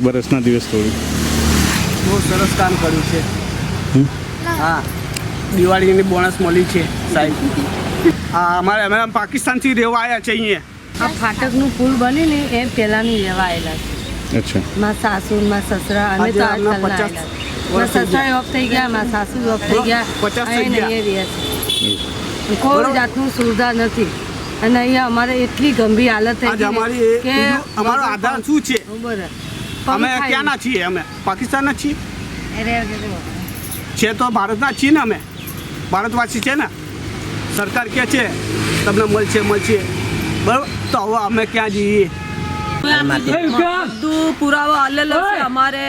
શાકબરસના દિવસ તોડ્યું બહુ સરસ કામ કર્યું છે. હા. દિવાળીની બોનસ મળી છે સાહેબ. હા અમારે અમે પાકિસ્તાનથી રહેવા આવ્યા છે અહીંયા. આ ફાટકનું પુલ બની ને એ પહેલાંની રહેવા આવેલા છે. અચ્છા. મારા સાસુ મારા સસરા અમે તો આજે આજકાલના આવેલા સસરા ઓફ થઈ ગયા મારા સાસુ ઓફ થઈ ગયા. પચાસ થઈ ગયા. અહીંયા રહ્યા છે કોઈ જાતનું સુવિધા નથી. અને અહીંયા અમારે એટલી ગંભીર હાલત થઈ ગઈ અમારી એ- કે અમારો આધાર શું છે? બરાબર. અમે ક્યાંના છીએ અમે? પાકિસ્તાનના છીએ. છે તો ભારતના છીએ ને અમે? ભારતવાસી છે ને? સરકાર કે છે તમને મળશે મળશે. બરાબર? તો હવે અમે ક્યાં જઈએ? બધું પુરાવો આલેલો છે અમારે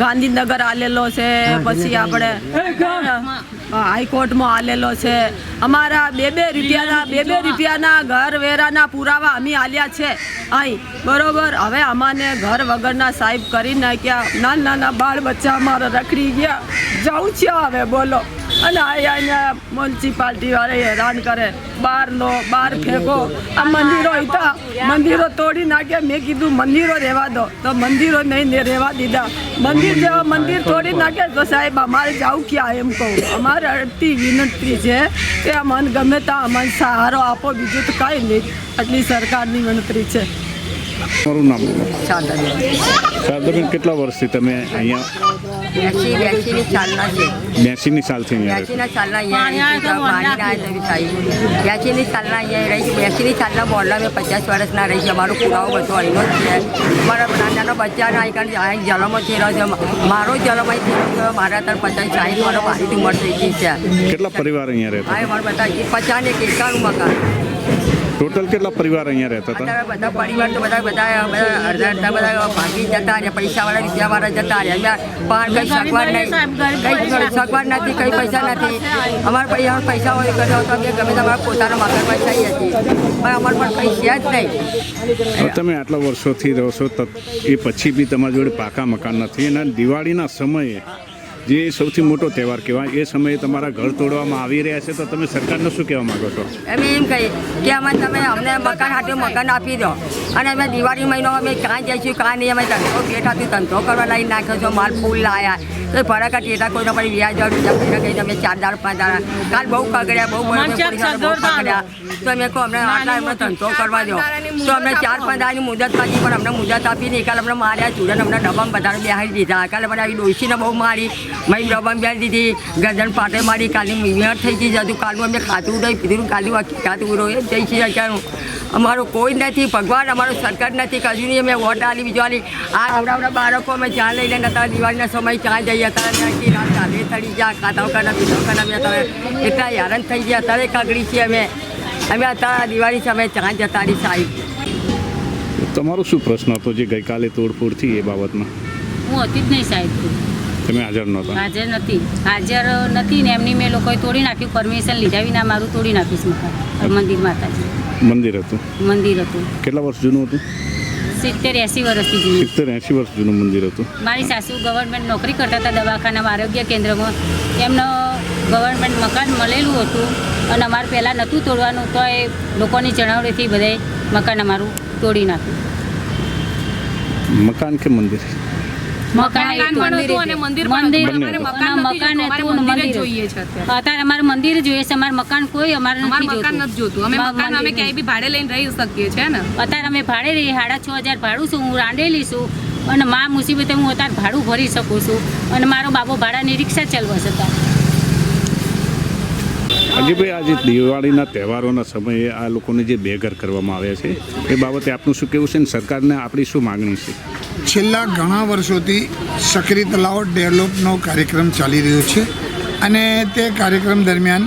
ગાંધીનગર આલેલો છે પછી આપણે હાઈકોર્ટમાં આલેલો છે. અમારા બે બે રૂપિયાના બે બે રૂપિયાના ઘર વેરાના પુરાવા અમે આલ્યા છે. અહીં બરોબર. હવે અમાને ઘર વગરના સાહેબ કરી નાખ્યા નાના નાના બાળ બચ્ચા અમારા રખડી ગયા. જવું છે હવે બોલો. અને અહીંયા મ્યુનિસિપાલિટી વાળા હેરાન કરે. બહાર નો બહાર ફેંકો. આ મંદિરો હતા મંદિરો તોડી નાખ્યા. મેં કીધું મંદિરો રહેવા દો. તો મંદિરો નહીં ને રહેવા દીધા. મંદિર જેવા મંદિર તોડી નાખ્યા. તો સાહેબ અમારે જાવું ક્યાં? એમ કહું. અમારે અડતી વિનંતી છે કે અમને ગમે ત્યાં અમને સહારો આપો. બીજું તો કાંઈ નહીં. આટલી સરકારની વિનંતી છે. તમારું નામ શારદાબેન કેટલા વર્ષથી તમે અહીંયા બેસી બેસીની સાલથી બેસીના અહીંયા રહી છું, ના આવે તો થાય બેસીની ચાલના અહીંયા રહી બેસીની સાલના બોલના મેં પચાસ વર્ષના રહી છે મારો પુરાવો બધો અહીંનો જ છે. મારા નાના નાના બચ્ચાના અહીં કારણ અહીં જન્મ થયેલો છે. મારો જન્મ અહીં મારા ત્યાં પચાસ સાહીઠ મારો મારી ઉંમર થઈ ગઈ છે. કેટલા પરિવાર અહીંયા રહે પચાસ ને એકાનું મકાન. ટોટલ કેટલા પરિવાર અહીંયા રહેતા હતા? બધા પરિવાર તો બધા બધા બધા અડધા અડધા બધા ભાગી જતા રહ્યા પૈસાવાળા રૂપિયાવાળા જતા રહ્યા પણ કઈ સગવડ નહીં. કઈ સગવડ નથી કઈ પૈસા નથી. અમારા પૈસા પૈસા હોય કર્યો તો અમે ગમે તમારા પોતાના મકાનમાં થઈએ હતી. પણ અમારે પણ કઈ છે જ નહીં. તમે આટલા વર્ષોથી રહો છો તો એ પછી બી તમારી જોડે પાકા મકાન નથી. અને દિવાળીના સમયે જે સૌથી મોટો તહેવાર કહેવાય એ સમયે તમારા ઘર તોડવામાં આવી રહ્યા છે તો તમે સરકારને શું કહેવા માંગો છો? અમે એમ કહીએ કે અમે તમે અમને મકાન હાટે મકાન આપી દો. અને અમે દિવાળી મહિનો અમે ક્યાં જઈશું ક્યાં નહીં અમે ધંધો બેઠાથી ધંધો કરવા લઈ નાખ્યો છો માલ ફૂલ લાયા. તો ફરક એટલા કોઈ તમારે વ્યાજ બીજા પૈસા કહીને અમે ચાર દાર પાંચ દાર કાલ બહુ કગડ્યા બહુ કગડ્યા. તો અમે કહો અમને આટલા એમને ધંધો કરવા દો. તો અમને ચાર પાંચ દારની મુદત પાછી પણ અમને મુદત આપી નહીં. કાલે અમને માર્યા ચૂડન અમને ડબ્બામાં બધાને બેહાડી દીધા. કાલે મને આવી ડોસીને બહુ મારી. મય ડબ્બામાં બેહાડી દીધી. ગરદન પાટે મારી કાલની મિયાર થઈ ગઈ હતું કાલનું અમને ખાતું નહીં પીધું કાલનું આખી ખાતું ઉરો જઈ છીએ અત્યારનું. અમારું કોઈ નથી ભગવાન અમારો સરકાર નથી કશું નહીં. અમે વોટ આલી બીજો આલી આ આવડાવડા બાળકો અમે ચા લઈને નતા દિવાળીના સમય ચા જઈએ? હતા આખી રાત ચાલે થડી ગયા. ખાતા કરના પીધા ખાતા અમે તમે એટલા હેરાન થઈ ગયા. અત્યારે કાગડી છીએ અમે. અમે અત્યારે દિવાળી સમયે ચા જતા રહી સાહેબ. તમારો શું પ્રશ્ન હતો જે ગઈકાલે તોડફોડ થઈ એ બાબતમાં? હું હતી જ નહીં સાહેબ. તમે હાજર નહોતા. હાજર નથી. હાજર નથી ને એમની મેં લોકોએ તોડી નાખ્યું. પરમિશન લીધા વિના મારું તોડી નાખીશ મકાન મંદિર માતાજી. મંદિર હતું? મંદિર હતું. કેટલા વર્ષ જૂનું હતું? સિત્તેર એંસી વર્ષથી જૂનું. સિત્તેર એંશી વર્ષ જૂનું મંદિર હતું. મારી સાસુ ગવર્મેન્ટ નોકરી કરતા હતા દવાખાનામાં આરોગ્ય કેન્દ્રમાં. એમનો ગવર્મેન્ટ મકાન મળેલું હતું અને અમારે પહેલાં નહોતું તોડવાનું તો એ લોકોની જણાવડીથી બધાએ મકાન અમારું તોડી નાખ્યું. મકાન કે મંદિર? અમારે મંદિર જોઈએ છે અમારે મકાન કોઈ અમારે નથી મકાન જોતું. અમે મકાન અમે ક્યાંય બી ભાડે લઈને રહી શકીએ છે ને? અત્યારે અમે ભાડે રહીએ સાડા છ હજાર ભાડું છું હું રાંડેલી છું. અને મા મુસીબતે હું અત્યારે ભાડું ભરી શકું છું. અને મારો બાબો ભાડાની રિક્ષા ચલાવશે હતા અજયભાઈ આજે દિવાળીના તહેવારોના સમયે આ લોકોને જે બેઘર કરવામાં આવ્યા છે, એ બાબતે આપનું શું કેવું છે ને સરકારને આપણી શું માગણી છે? છેલ્લા ઘણા વર્ષોથી સક્રી તલાવ ડેવલપનો કાર્યક્રમ ચાલી રહ્યો છે અને તે કાર્યક્રમ દરમિયાન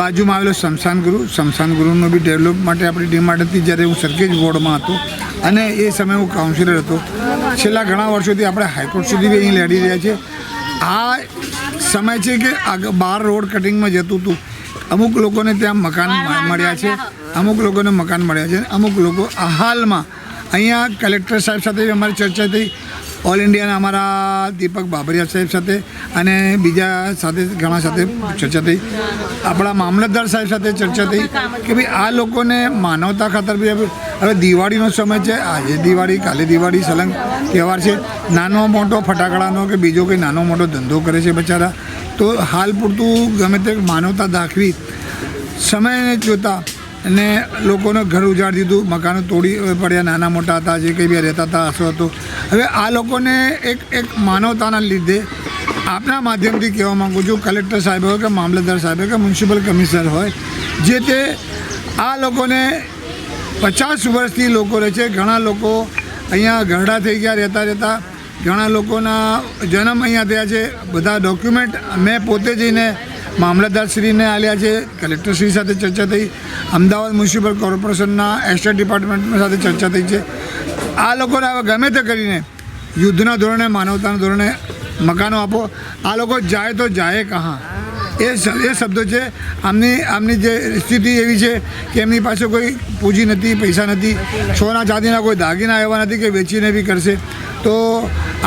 બાજુમાં આવેલો શમશાન ગુરુ, શમશાન ગુરુનો બી ડેવલપ માટે આપણી ડિમાન્ડ હતી જ્યારે હું સરખેજ વોર્ડમાં હતો અને એ સમયે હું કાઉન્સિલર હતો, છેલ્લા ઘણા વર્ષોથી આપણે હાઈકોર્ટ સુધી અહીં લડી રહ્યા છે. આ સમય છે કે આગળ બહાર રોડ કટિંગમાં જતું હતું. અમુક લોકોને ત્યાં મકાન મળ્યા છે અમુક લોકોને મકાન મળ્યા છે અમુક લોકો હાલમાં અહીંયા કલેક્ટર સાહેબ સાથે અમારી ચર્ચા થઈ ઓલ ઇન્ડિયાના અમારા દીપક બાબરિયા સાહેબ સાથે અને બીજા સાથે ઘણા સાથે ચર્ચા થઈ. આપણા મામલતદાર સાહેબ સાથે ચર્ચા થઈ કે ભાઈ આ લોકોને માનવતા ખાતર બી હવે દિવાળીનો સમય છે આજે દિવાળી કાલે દિવાળી સલંગ તહેવાર છે. નાનો મોટો ફટાકડાનો કે બીજો કંઈ નાનો મોટો ધંધો કરે છે બચારા તો હાલ પૂરતું ગમે તે માનવતા દાખવી સમયને જોતા. અને લોકોને ઘર ઉજાડી દીધું, મકાનો તોડી પડ્યા, નાના મોટા હતા, જે કંઈ બી રહેતા હતા હસો હતો. હવે આ લોકોને એક એક માનવતાના લીધે આપના માધ્યમથી કહેવા માગું છું, કલેક્ટર સાહેબ હોય કે મામલતદાર સાહેબ કે મ્યુનિસિપલ કમિશનર હોય, જે તે આ લોકોને પચાસ વર્ષથી લોકો રહે છે. ઘણા લોકો અહીંયા ઘરડા થઈ ગયા, રહેતા રહેતા. ઘણા લોકોના જન્મ અહીંયા થયા છે. બધા ડોક્યુમેન્ટ મેં પોતે જઈને મામલતદારશ્રીને આલ્યા છે. કલેક્ટરશ્રી સાથે ચર્ચા થઈ. અમદાવાદ મ્યુનિસિપલ કોર્પોરેશનના એસ્ટેટ ડિપાર્ટમેન્ટ સાથે ચર્ચા થઈ છે. આ લોકોને હવે ગમે તે કરીને યુદ્ધના ધોરણે, માનવતાના ધોરણે મકાનો આપો. આ લોકો જાય તો જાય કहाँ એ એ શબ્દો છે, આમની આમની જે સ્થિતિ એવી છે કે એમની પાસે કોઈ પૂંજી નથી, પૈસા નથી, સોના ચાંદીના કોઈ દાગીના એવા નથી કે વેચીને બી કરશે. તો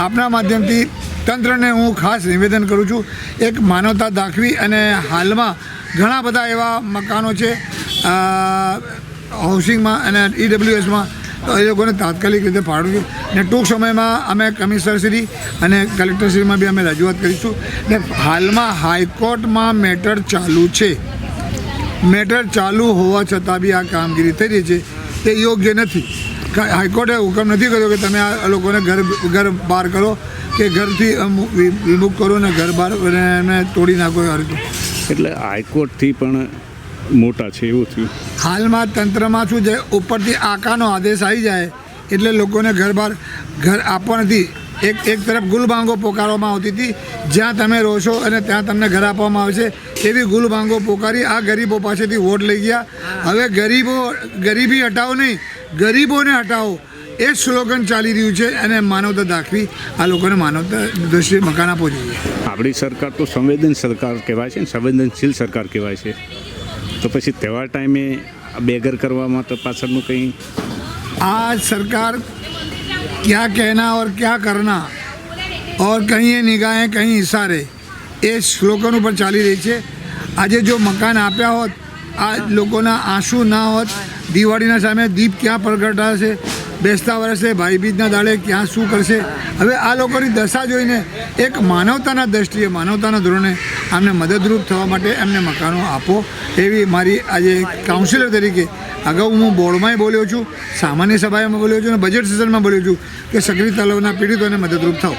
આપના માધ્યમથી તંત્રને હું ખાસ નિવેદન કરું છું, એક માનવતા દાખવી અને હાલમાં ઘણા બધા એવા મકાનો છે હાઉસિંગમાં અને ઈડબ્લ્યુએસમાં એ લોકોને તાત્કાલિક રીતે ફાળવ્યું ને ટૂંક સમયમાં અમે કમિશનરશ્રી અને કલેક્ટરશ્રીમાં બી અમે રજૂઆત કરીશું. ને હાલમાં હાઈકોર્ટમાં મેટર ચાલુ છે. મેટર ચાલુ હોવા છતાં બી આ કામગીરી થઈ રહી છે. તે યોગ્ય નથી. હાઈકોર્ટે હુકમ નથી કર્યો કે તમે આ લોકોને ઘર ઘર બહાર કરો, કે ઘરથી વિમુખ કરો ને ઘર બહાર તોડી નાખો એટલે હાઈકોર્ટથી પણ મોટા છે એવું થયું. હાલમાં તંત્રમાં શું છે ઉપરથી આકાનો આદેશ આવી જાય એટલે લોકોને ઘર બહાર ઘર આપવા નથી. એક એક તરફ ગુલબાંગો પોકારવામાં આવતી હતી જ્યાં તમે રહો છો અને ત્યાં તમને ઘર આપવામાં આવે છે એવી ગુલબાંગો પોકારી આ ગરીબો પાસેથી વોટ લઈ ગયા. હવે ગરીબો ગરીબી હટાવો નહીં ગરીબોને હટાવો. એ સ્લોગન ચાલી રહ્યું છે અને માનવતા દાખવી આ લોકોને માનવતા દ્રષ્ટિએ મકાન આપવો જોઈએ. આપણી સરકાર તો સંવેદન સરકાર કહેવાય છે સંવેદનશીલ સરકાર કહેવાય છે. તો પછી તહેવાર ટાઈમે બેઘર કરવામાં તો પાછળનું કંઈ? આ સરકાર ક્યાં કહેના ઓર ક્યાં કરના ઓર કહીએ નિગાહે કહીં ઇશારે એ શ્લોકન ઉપર ચાલી રહી છે. આજે જો મકાન આપ્યા હોત, આ લોકોના આંસુ ના હોત, દિવાળીના સામે દીપ ક્યાં પ્રગટા છે બેસતા વર્ષે ભાઈબીજના દાડે ક્યાં શું કરશે? હવે આ લોકોની દશા જોઈને એક માનવતાના દ્રષ્ટિએ, માનવતાના ધોરણે આમને મદદરૂપ થવા માટે એમને મકાનો આપો એવી મારી આજે કાઉન્સિલર તરીકે અગાઉ હું બોર્ડમાંય બોલ્યો છું, સામાન્ય સભામાં બોલ્યો છું અને બજેટ સેશનમાં બોલ્યો છું કે સક્રિય તલાવના પીડિતોને મદદરૂપ થાવ